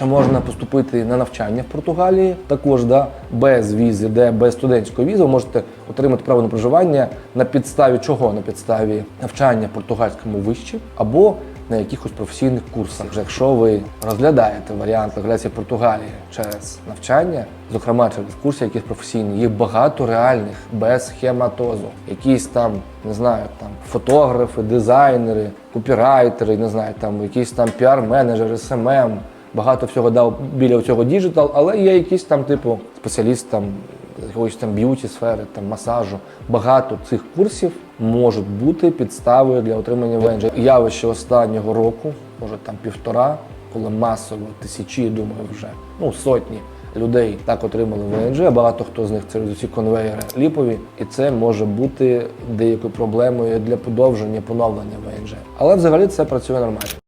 що можна поступити на навчання в Португалії, також да, без візи, де без студентської візи ви можете отримати право на проживання на підставі чого? На підставі навчання в португальському виші або на якихось професійних курсах. Якщо ви розглядаєте варіант легалізації Португалії через навчання, зокрема через курси, якісь професійні, їх багато реальних без схематозу. Якісь там, не знаю, там фотографи, дизайнери, копірайтери, не знаю, там якісь там піар-менеджери, СММ. Багато всього дав біля цього діджитал, але є якісь там, типу, спеціаліст там якоїсь там б'юті сфери, там масажу. Багато цих курсів можуть бути підставою для отримання ВНЖ. Явище останнього року, може там півтора, коли масово тисячі, думаю, вже ну сотні людей так отримали ВНЖ. Багато хто з них це ці конвейери ліпові, і це може бути деякою проблемою для подовження поновлення ВНЖ. Але взагалі це працює нормально.